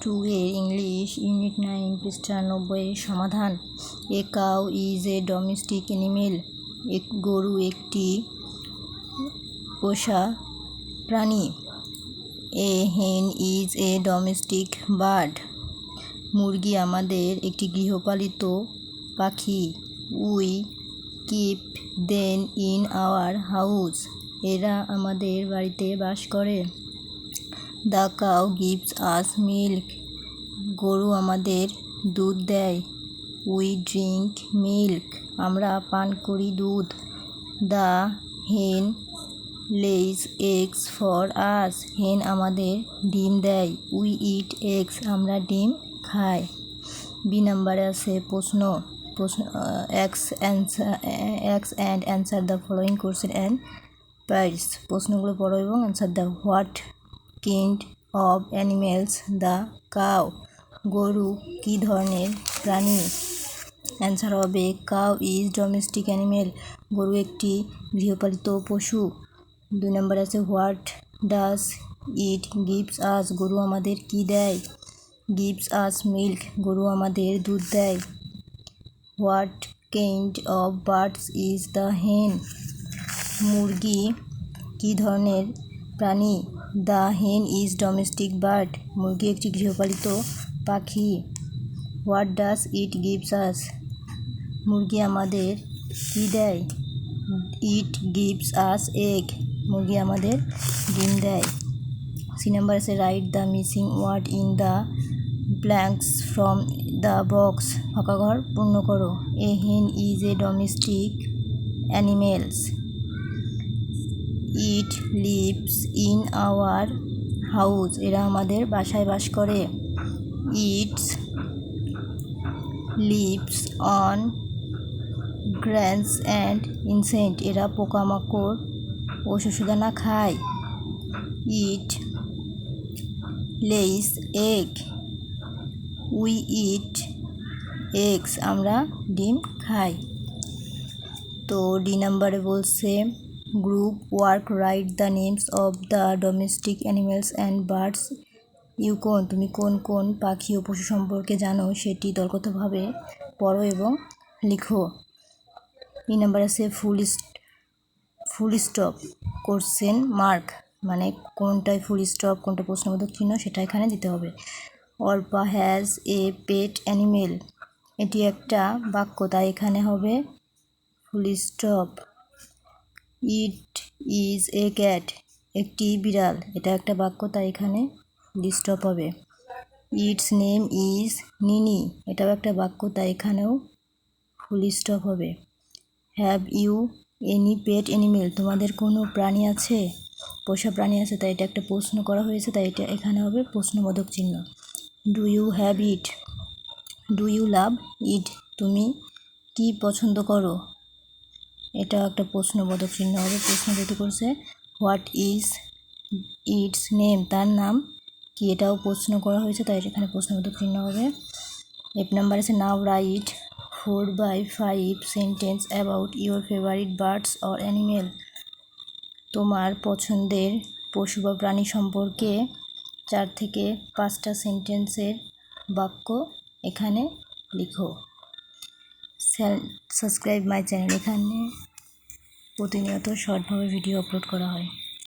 Two এর English unit nine পৃষ্ঠা নব্বইয়ের সমাধান। A cow is a domestic animal এক গরু একটি পোষা প্রাণী। এ hen is a domestic bird. মুরগি আমাদের একটি গৃহপালিত পাখি। We keep then in our house. এরা আমাদের বাড়িতে বাস করে। The cow gives us milk. গরু আমাদের দুধ দেয়। We drink milk. আমরা পান করি দুধ। দ্য হেন লেইজ এগস ফর আস। হেন আমাদের ডিম দেয়। উই ইট এগস, আমরা ডিম খাই। বি নাম্বারে আছে প্রশ্ন। প্রশ্ন x answer, x and answer the following questions and price. প্রশ্নগুলো পড়ো এবং অ্যান্সার দাও। What kind of animals the cow গরু কী ধরনের প্রাণী? অ্যান্সার হবে কাউ ইজ ডোমেস্টিক অ্যানিমেল। গরু একটি গৃহপালিত পশু। দুই নম্বর আছে, what does it gives us? গরু আমাদের কি দেয়? Gives us milk. গরু আমাদের দুধ দেয়। What kind of birds is the hen? মুরগি কী ধরনের প্রাণী? দ্য হেন ইজ ডোমেস্টিক বার্ড। মুরগি একটি গৃহপালিত পাখি। What does it gives us? মুরগি আমাদের কি দেয়? It gives us egg. মুরগি আমাদের ডিম দেয়। সি নাম্বার আছে, write the missing word in the blanks from the box. ফাঁকা ঘর পূর্ণ করো। A hen is a domestic animals. It lives in our house. এরা আমাদের বাসায় বাস করে। Its lives on grains and insects. এরা পোকামাকড় ও শস্যদানা খায়। It lays egg. We eat eggs. আমরা ডিম খাই। তো ডি নাম্বারে বলছে group work write the names of the domestic animals and birds you কোন তুমি কোন কোন পাখি ও পশু সম্পর্কে জানো সেটি দলগতভাবে পড়ো এবং লিখো। এই নাম্বার আছে full full stop question mark মানে কোনটায় ফুল স্টপ, কোনটা প্রশ্নবোধক চিহ্ন সেটা এখানে দিতে হবে। Arpa has a pet animal, এটি একটা বাক্য তাই এখানে হবে full stop. It is a cat, একটি বিড়াল। এটা একটা বাক্য, তাই এখানে স্টপ হবে। ইটস নেম ইজ নিনি। এটাও একটা বাক্য, তাই এখানেও ফুল স্টপ হবে। Have you any pet animal তোমাদের কোনো প্রাণী আছে? পোষা প্রাণী আছে, তাই এটা একটা প্রশ্ন করা হয়েছে, তাই এটা এখানে হবে প্রশ্নবোধক চিহ্ন। Do you have it? Do you love it? তুমি কি পছন্দ করো? এটা একটা প্রশ্নবোধক চিহ্ন হবে। প্রশ্ন যেহেতু করছে, হোয়াট ইজ ইটস নেম? তার নাম কি? এটাও প্রশ্ন করা হয়েছে, তাই এখানে প্রশ্নবোধক চিহ্ন হবে। এক নাম্বার আছে now write four by five sentence about your favourite birds or animal তোমার পছন্দের পশু বা প্রাণী সম্পর্কে চার থেকে পাঁচটা সেন্টেন্সের বাক্য এখানে লিখো। সাবস্ক্রাইব মাই চ্যানেল এখানে প্রতিনিয়ত শর্টভাবে ভিডিও আপলোড করা হয়।